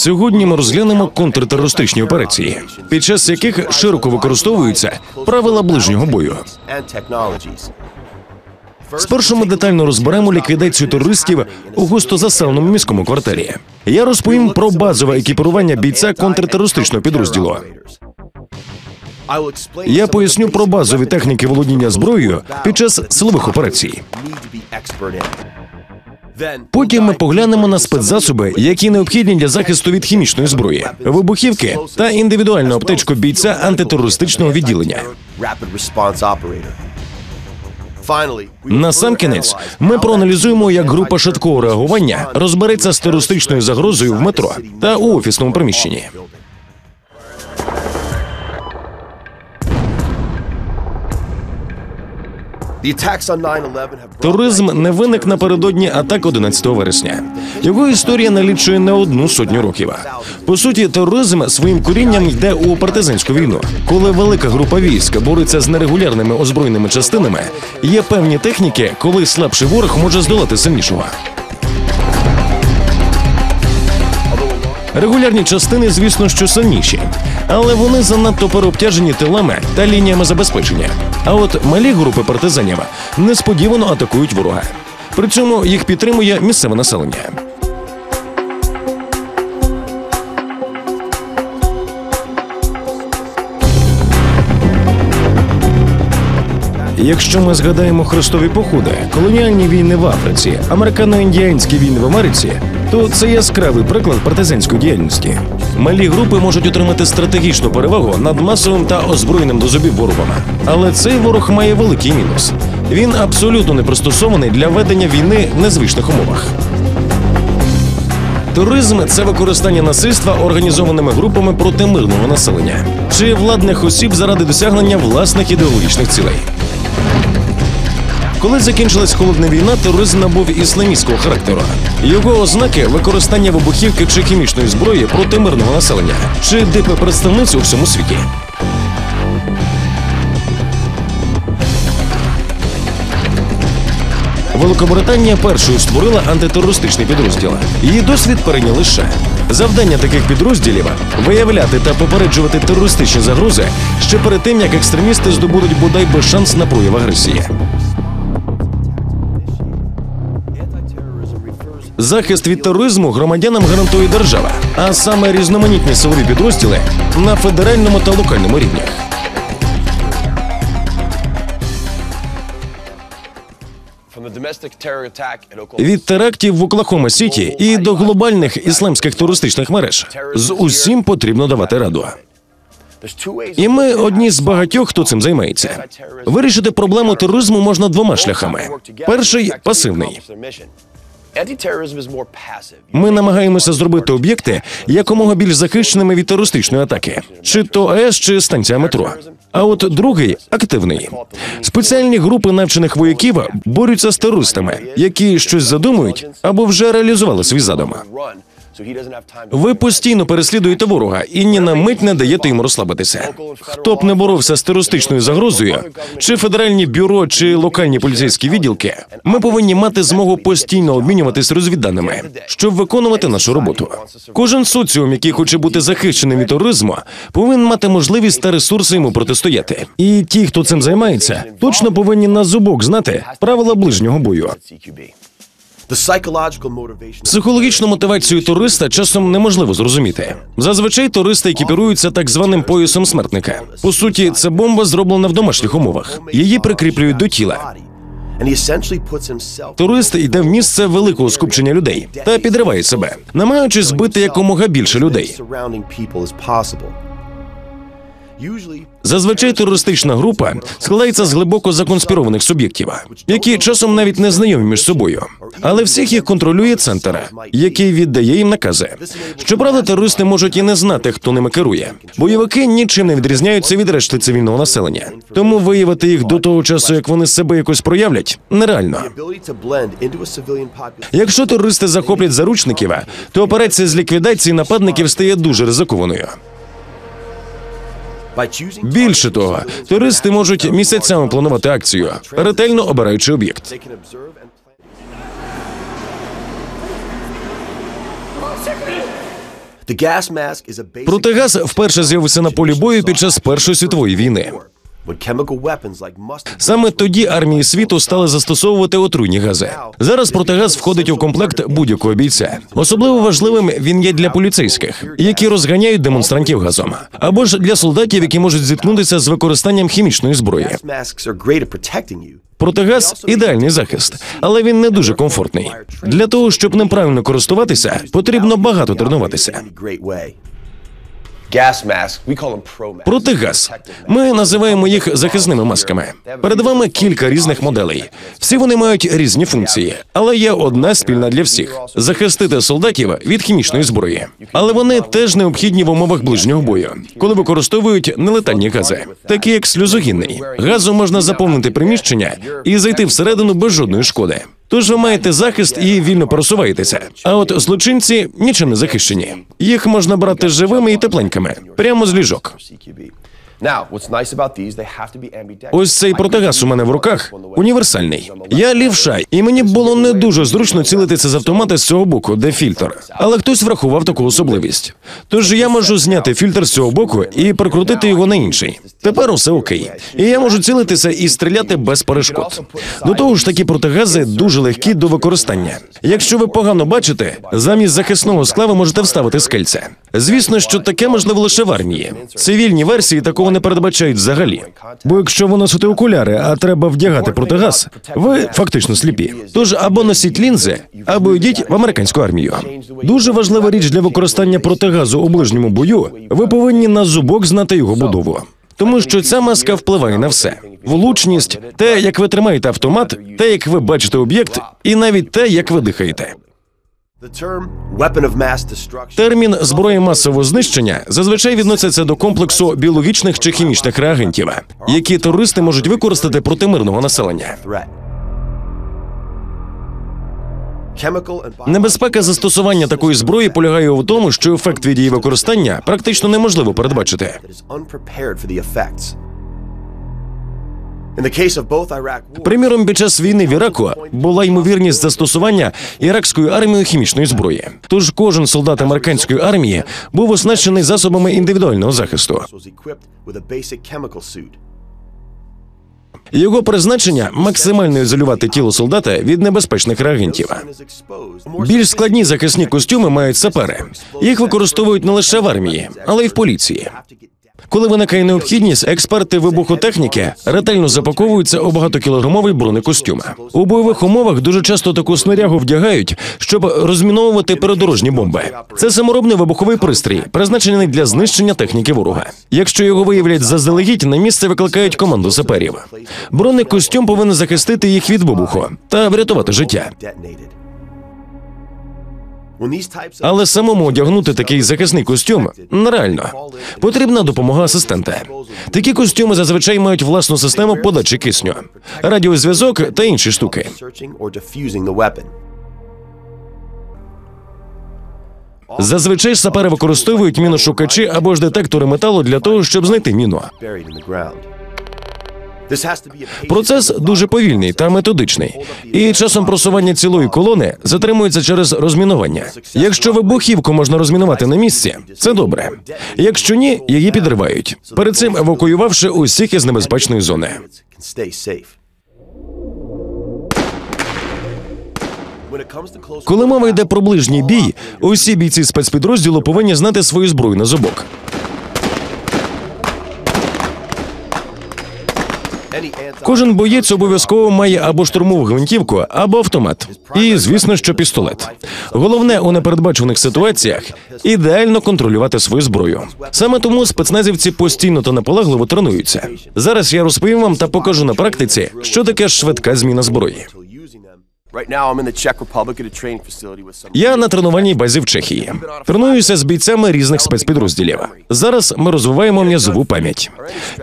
Сьогодні ми розглянемо контртерористичні операції, під час яких широко використовуються правила ближнього бою. Спершу ми детально розберемо ліквідацію терористів у густо заселеному міському кварталі. Я розповім про базове екіпірування бійця контртерористичного підрозділу. Я поясню про базові техніки володіння зброєю під час силових операцій. Потім ми поглянемо на спецзасоби, які необхідні для захисту від хімічної зброї, вибухівки та індивідуальну аптечку бійця антитерористичного відділення. Насамкінець ми проаналізуємо, як група швидкого реагування розбереться з терористичною загрозою в метро та у офісному приміщенні. Туризм не виник напередодні атак 11 вересня. Його історія налічує не одну сотню років. По суті, тероризм своїм корінням йде у партизанську війну, коли велика група військ бореться з нерегулярними озброєними частинами. Є певні техніки, коли слабший ворог може здолати сильнішого. Регулярні частини, звісно, що сильніші, але вони занадто переобтяжені тилами та лініями забезпечення. А от малі групи партизанів несподівано атакують ворога. При цьому їх підтримує місцеве населення. Якщо ми згадаємо хрестові походи, колоніальні війни в Африці, американо-індіанські війни в Америці, то це яскравий приклад партизанської діяльності. Малі групи можуть отримати стратегічну перевагу над масовим та озброєним до зубів ворогом. Але цей ворог має великий мінус. Він абсолютно не пристосований для ведення війни в незвичних умовах. Туризм це використання насильства організованими групами проти мирного населення чи владних осіб заради досягнення власних ідеологічних цілей. Коли закінчилась холодна війна, тероризм набув ісламістського характеру. Його ознаки використання вибухівки чи хімічної зброї проти мирного населення, чи дипи представниць у всьому світі. Великобританія першою створила антитерористичний підрозділ. Її досвід перейняли США. Завдання таких підрозділів виявляти та попереджувати терористичні загрози ще перед тим, як екстремісти здобудуть бодай би шанс на прояв агресії. Захист від тероризму громадянам гарантує держава, а саме різноманітні силові підрозділи на федеральному та локальному рівнях. Від терактів в Оклахома Сіті і до глобальних ісламських терористичних мереж з усім потрібно давати раду. І ми одні з багатьох, хто цим займається. Вирішити проблему тероризму можна двома шляхами: перший пасивний. Ми намагаємося зробити об'єкти якомога більш захищеними від терористичної атаки, чи то АЕС, чи станція метро. А от другий активний. Спеціальні групи навчених вояків борються з терористами, які щось задумують або вже реалізували свій задум. Ви постійно переслідуєте ворога і ні на мить не даєте йому розслабитися. Хто б не боровся з терористичною загрозою, чи федеральні бюро, чи локальні поліцейські відділки, ми повинні мати змогу постійно обмінюватись розвідданими, щоб виконувати нашу роботу. Кожен соціум, який хоче бути захищеним від тероризму, повинен мати можливість та ресурси йому протистояти. І ті, хто цим займається, точно повинні на зубок знати правила ближнього бою. Психологічну мотивацію туриста часом неможливо зрозуміти. Зазвичай туристи екіпіруються так званим поясом смертника. По суті, це бомба зроблена в домашніх умовах. Її прикріплюють до тіла. Турист йде в місце великого скупчення людей та підриває себе, намагаючись збити якомога більше людей. Зазвичай терористична група складається з глибоко законспірованих суб'єктів, які часом навіть не знайомі між собою, але всіх їх контролює центр, який віддає їм накази. Щоправда, терористи можуть і не знати, хто ними керує. Бойовики нічим не відрізняються від решти цивільного населення, тому виявити їх до того часу, як вони себе якось проявлять, нереально. Якщо терористи захоплять заручників, то операція з ліквідації нападників стає дуже ризикованою. Більше того, туристи можуть місяцями планувати акцію, ретельно обираючи об'єкт. Протигаз вперше з'явився на полі бою під час Першої світової війни. Саме тоді армії світу стали застосовувати отруйні гази. Зараз протигаз входить у комплект будь-якого бійця. Особливо важливим він є для поліцейських, які розганяють демонстрантів газом, або ж для солдатів, які можуть зіткнутися з використанням хімічної зброї. Протигаз ідеальний захист, але він не дуже комфортний. Для того щоб ним правильно користуватися, потрібно багато тренуватися. Протигаз. Ми називаємо їх захисними масками. Перед вами кілька різних моделей. Всі вони мають різні функції, але є одна спільна для всіх: захистити солдатів від хімічної зброї. Але вони теж необхідні в умовах ближнього бою, коли використовують нелетальні гази, такі як сльозогінний. Газом можна заповнити приміщення і зайти всередину без жодної шкоди. Тож ви маєте захист і вільно пересуваєтеся. А от злочинці нічим не захищені. Їх можна брати живими і тепленькими, прямо з ліжок. Ось цей протигаз у мене в руках універсальний. Я лівша, і мені було не дуже зручно цілитися з автомата з цього боку, де фільтр. Але хтось врахував таку особливість. Тож я можу зняти фільтр з цього боку і прикрутити його на інший. Тепер усе окей. І я можу цілитися і стріляти без перешкод. До того ж, такі протигази дуже легкі до використання. Якщо ви погано бачите, замість захисного скла ви можете вставити скельце. Звісно, що таке можливо лише в армії. Цивільні версії такого не передбачають взагалі. Бо якщо ви носите окуляри, а треба вдягати протигаз, ви фактично сліпі. Тож або носіть лінзи, або йдіть в американську армію. Дуже важлива річ для використання протигазу у ближньому бою. Ви повинні на зубок знати його будову. Тому що ця маска впливає на все: влучність, те, як ви тримаєте автомат, те, як ви бачите об'єкт, і навіть те, як ви дихаєте. Термін зброї масового знищення зазвичай відноситься до комплексу біологічних чи хімічних реагентів, які терористи можуть використати проти мирного населення. Небезпека застосування такої зброї полягає у тому, що ефект від її використання практично неможливо передбачити. Приміром, під час війни в Іраку була ймовірність застосування іракською армією хімічної зброї. Тож кожен солдат американської армії був оснащений засобами індивідуального захисту. Його призначення максимально ізолювати тіло солдата від небезпечних реагентів. Більш складні захисні костюми мають сапери. Їх використовують не лише в армії, але й в поліції. Коли виникає необхідність, експерти вибухотехніки ретельно запаковуються у багатокілограмовий бронекостюм. У бойових умовах дуже часто таку снарягу вдягають, щоб розміновувати передорожні бомби. Це саморобний вибуховий пристрій, призначений для знищення техніки ворога. Якщо його виявлять заздалегідь, на місце викликають команду саперів. Бронекостюм повинен захистити їх від вибуху та врятувати життя. Але самому одягнути такий захисний костюм нереально. Потрібна допомога асистента. Такі костюми зазвичай мають власну систему подачі кисню, радіозв'язок та інші штуки. Зазвичай сапери використовують міношукачі або ж детектори металу для того, щоб знайти міну. Процес дуже повільний та методичний, і часом просування цілої колони затримується через розмінування. Якщо вибухівку можна розмінувати на місці, це добре. Якщо ні, її підривають. Перед цим евакуювавши усіх із небезпечної зони. Коли мова йде про ближній бій, усі бійці спецпідрозділу повинні знати свою зброю на зубок. Кожен боєць обов'язково має або штурмову гвинтівку, або автомат. І, звісно, що пістолет. Головне у непередбачених ситуаціях ідеально контролювати свою зброю. Саме тому спецназівці постійно та наполегливо тренуються. Зараз я розповім вам та покажу на практиці, що таке швидка зміна зброї. Я на тренувальній базі в Чехії. Тренуюся з бійцями різних спецпідрозділів. Зараз ми розвиваємо м'язову пам'ять.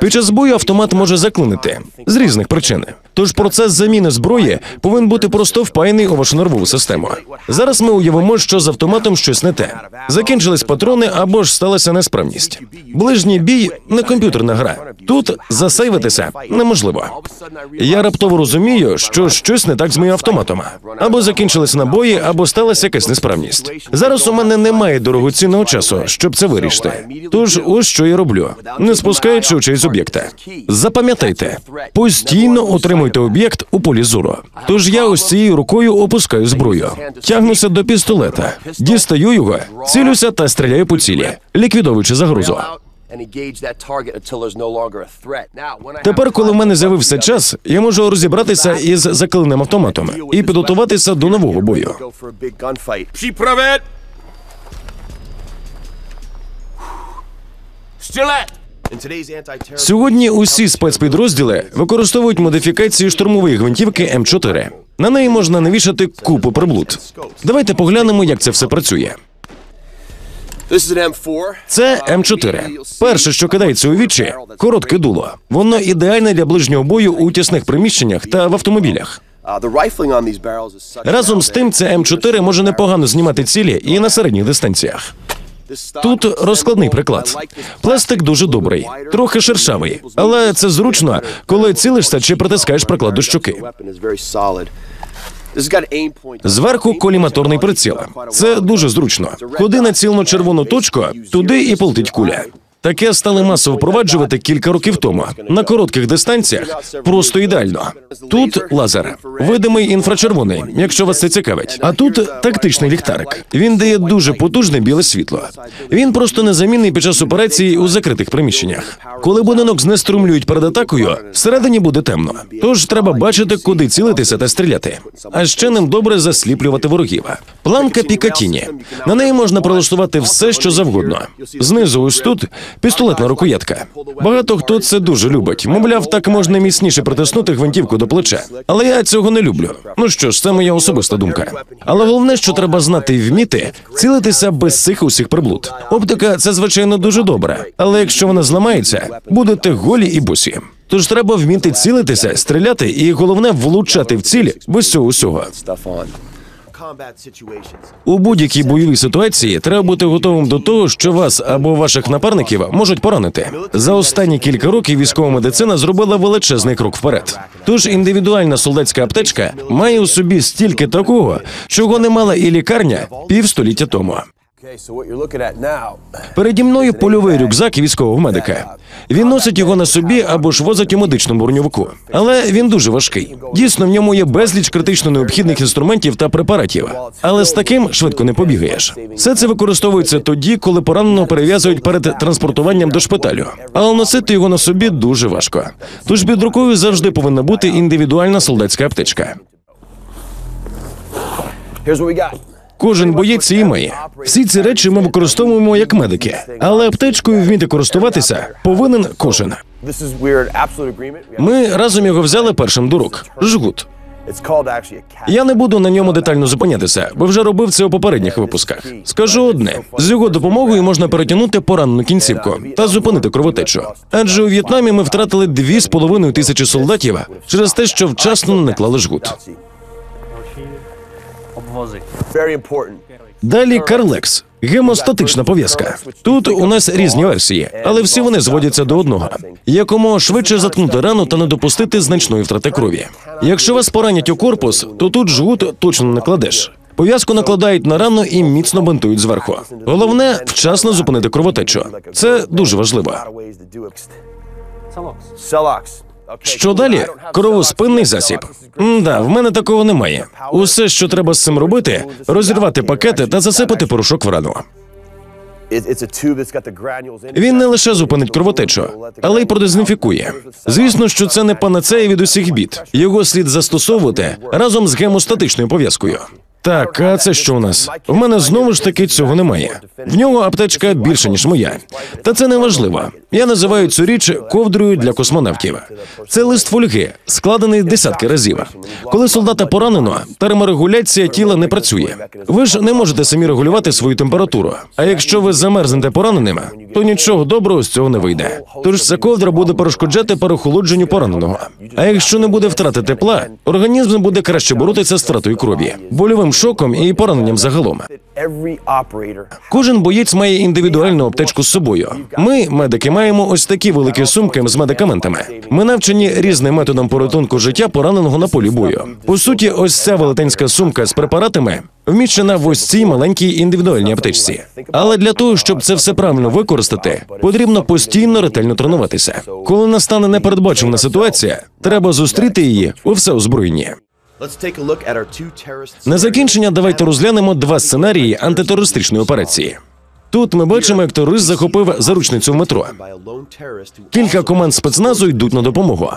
Під час бою автомат може заклинити з різних причин. Тож процес заміни зброї повинен бути просто впаяний у вашу нервову систему. Зараз ми уявимо, що з автоматом щось не те. Закінчились патрони або ж сталася несправність. Ближній бій не комп'ютерна гра. Тут засейвитися неможливо. Я раптово розумію, що щось не так з моїм автоматом. Або закінчилися набої, або сталася якась несправність. Зараз у мене немає дорогоцінного часу, щоб це вирішити. Тож ось що я роблю, не спускаючи очей з об'єкта. Запам'ятайте, постійно отримуйте об'єкт у полі зору. Тож я ось цією рукою опускаю зброю, тягнуся до пістолета, дістаю його, цілюся та стріляю по цілі, ліквідовуючи загрозу. Тепер, коли в мене з'явився час, я можу розібратися із закаленим автоматом і підготуватися до нового бою. Сьогодні усі спецпідрозділи використовують модифікації штурмової гвинтівки М4. На неї можна навішати купу приблуд. Давайте поглянемо, як це все працює. Це М4. Перше, що кидається у вічі, коротке дуло. Воно ідеальне для ближнього бою у тісних приміщеннях та в автомобілях. Разом з тим, це М4 може непогано знімати цілі і на середніх дистанціях. Тут розкладний приклад. Пластик дуже добрий, трохи шершавий, але це зручно, коли цілишся чи притискаєш приклад до щоки. Зверху коліматорний приціл. Це дуже зручно. Ходи на цілну червону точку, туди і полетить куля. Таке стали масово впроваджувати кілька років тому на коротких дистанціях. Просто ідеально. Тут лазер, видимий інфрачервоний, якщо вас це цікавить. А тут тактичний ліхтарик. Він дає дуже потужне біле світло. Він просто незамінний під час операції у закритих приміщеннях. Коли будинок знеструмлюють перед атакою, всередині буде темно. Тож треба бачити, куди цілитися та стріляти. А ще ним добре засліплювати ворогів. Планка Пікатіні. На неї можна прилаштувати все, що завгодно. Знизу, ось тут пістолетна рукоятка. Багато хто це дуже любить. Мовляв, так можна міцніше притиснути гвинтівку до плеча. Але я цього не люблю. Ну що ж, це моя особиста думка. Але головне, що треба знати і вміти цілитися без цих усіх приблуд. Оптика це звичайно дуже добре, але якщо вона зламається, будете голі і босі. Тож треба вміти цілитися, стріляти, і головне влучати в ціль без цього усього. У будь-якій бойовій ситуації треба бути готовим до того, що вас або ваших напарників можуть поранити. За останні кілька років військова медицина зробила величезний крок вперед. Тож індивідуальна солдатська аптечка має у собі стільки такого, чого не мала і лікарня півстоліття тому. Переді мною польовий рюкзак військового медика. Він носить його на собі або ж возить у медичному броньовику. Але він дуже важкий. Дійсно, в ньому є безліч критично необхідних інструментів та препаратів. Але з таким швидко не побігаєш. Все це використовується тоді, коли пораненого перев'язують перед транспортуванням до шпиталю. Але носити його на собі дуже важко. Тож під рукою завжди повинна бути індивідуальна солдатська аптечка. Кожен боєць її має. Всі ці речі ми використовуємо як медики, але аптечкою вміти користуватися повинен кожен. Ми разом його взяли першим до рук. Жгут. Я не буду на ньому детально зупинятися, бо вже робив це у попередніх випусках. Скажу одне: з його допомогою можна перетягнути поранену кінцівку та зупинити кровотечу. Адже у В'єтнамі ми втратили дві з половиною тисячі солдатів через те, що вчасно не клали жгут. Далі Карлекс. Гемостатична пов'язка. Тут у нас різні версії, але всі вони зводяться до одного: якомога швидше заткнути рану та не допустити значної втрати крові. Якщо вас поранять у корпус, то тут жгут точно не кладеш. Пов'язку накладають на рану і міцно бинтують зверху. Головне вчасно зупинити кровотечу. Це дуже важливо. Салокс. Що далі? Кровоспинний засіб. Да, в мене такого немає. Усе, що треба з цим робити, розірвати пакети та засипати порошок в рану. Він не лише зупинить кровотечу, але й продезінфікує. Звісно, що це не панацея від усіх бід. Його слід застосовувати разом з гемостатичною пов'язкою. Так, а це що у нас? В мене знову ж таки цього немає. В нього аптечка більше ніж моя. Та це не важливо. Я називаю цю річ ковдрою для космонавтів. Це лист фольги, складений десятки разів. Коли солдата поранено, терморегуляція тіла не працює. Ви ж не можете самі регулювати свою температуру. А якщо ви замерзнете пораненим, то нічого доброго з цього не вийде. Тож ця ковдра буде перешкоджати переохолодженню пораненого. А якщо не буде втрати тепла, організм буде краще боротися з втратою крові, больовим шоком і пораненням загалом. Кожен боєць має індивідуальну аптечку з собою. Ми, медики, маємо ось такі великі сумки з медикаментами. Ми навчені різним методом порятунку життя пораненого на полі бою. По суті, ось ця велетенська сумка з препаратами вміщена в ось цій маленькій індивідуальній аптечці. Але для того, щоб це все правильно використати, потрібно постійно ретельно тренуватися. Коли настане непередбачувана ситуація, треба зустріти її у всеозброєнні. На закінчення давайте розглянемо два сценарії антитерористичної операції. Тут ми бачимо, як терорист захопив заручницю в метро. Кілька команд спецназу йдуть на допомогу.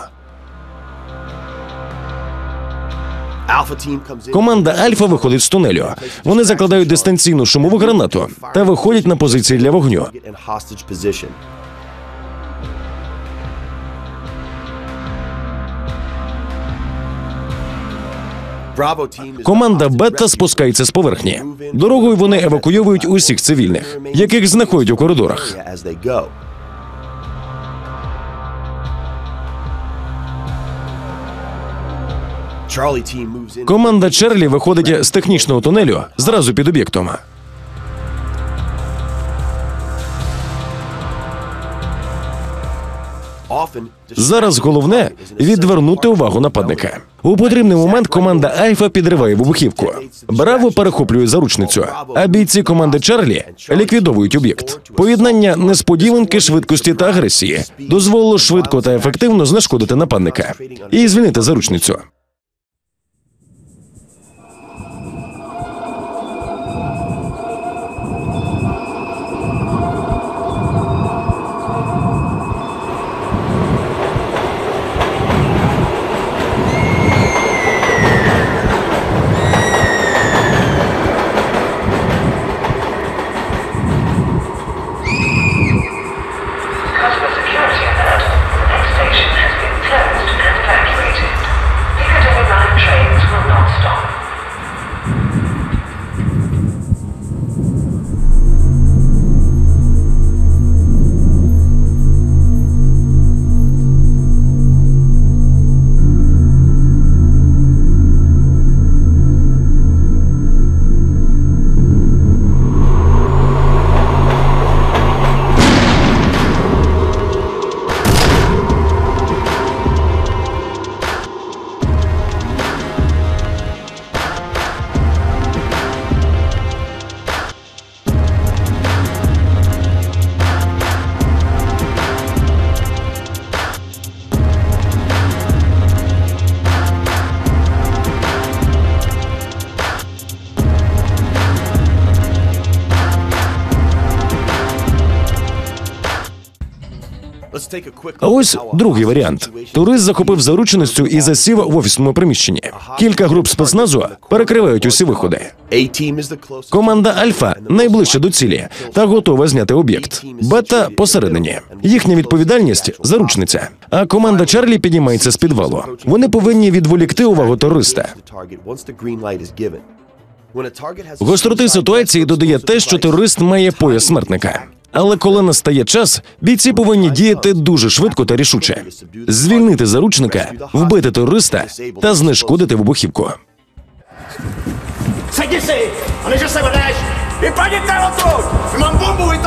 Команда Альфа виходить з тунелю. Вони закладають дистанційну шумову гранату та виходять на позиції для вогню. Команда Бета спускається з поверхні. Дорогою вони евакуйовують усіх цивільних, яких знаходять у коридорах. Команда Черлі виходить з технічного тунелю зразу під об'єктом. Зараз головне відвернути увагу нападника. У потрібний момент команда Альфа підриває вибухівку. Браво перехоплює заручницю, а бійці команди Чарлі ліквідовують об'єкт. Поєднання несподіванки, швидкості та агресії дозволило швидко та ефективно знешкодити нападника і звільнити заручницю. А ось другий варіант. Турист захопив зарученицю і засів в офісному приміщенні. Кілька груп спецназу перекривають усі виходи. Команда Альфа найближче до цілі та готова зняти об'єкт. Бета посередині. Їхня відповідальність заручниця. А команда Чарлі піднімається з підвалу. Вони повинні відволікти увагу a Гостроти ситуації додає те, що терорист має пояс смертника. Але коли настає час, бійці повинні діяти дуже швидко та рішуче. Звільнити заручника, вбити терориста та знешкодити вибухівку. Vypadněte odsud! Mám bombu, vy